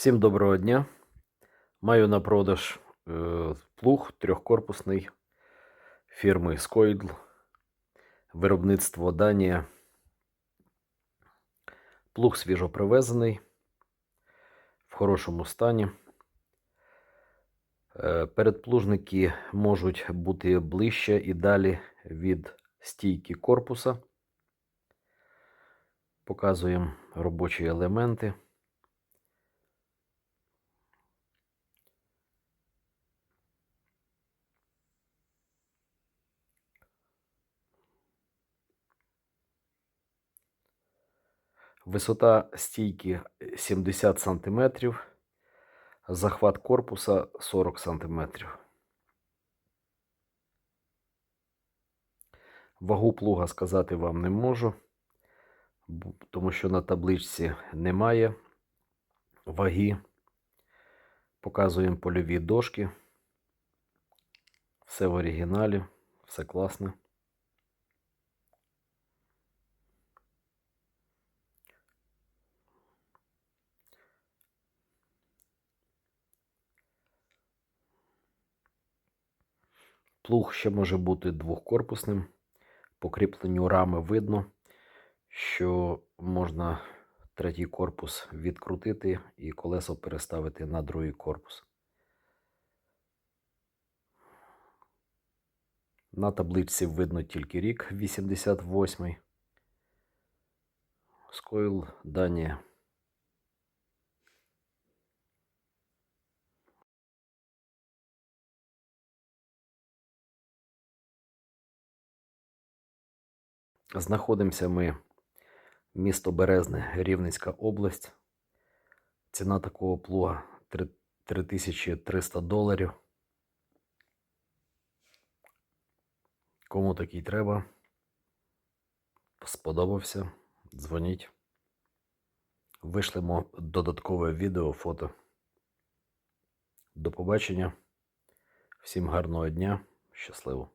Всім доброго дня. Маю на продаж е, плуг трьохкорпусний фірми Скойдл. Виробництво Данія. Плуг свіжопривезений, в хорошому стані. Е, Передплужники можуть бути ближче і далі від стійки корпуса. Показуємо робочі елементи. Висота стійки 70 см, захват корпуса 40 см. Вагу плуга сказати вам не можу, тому що на табличці немає ваги. Показуємо польові дошки. Все в оригіналі, все класне. Плуг ще може бути двохкорпусним. По кріпленню рами видно, що можна третій корпус відкрутити і колесо переставити на другий корпус. На табличці видно тільки рік 88. Скойл Данія. Знаходимося ми місто Березне, Рівненська область. Ціна такого плуга 3300 доларів. Кому такий треба? Сподобався? Дзвоніть. Вишлемо додаткове відео, фото. До побачення. Всім гарного дня. Щасливо.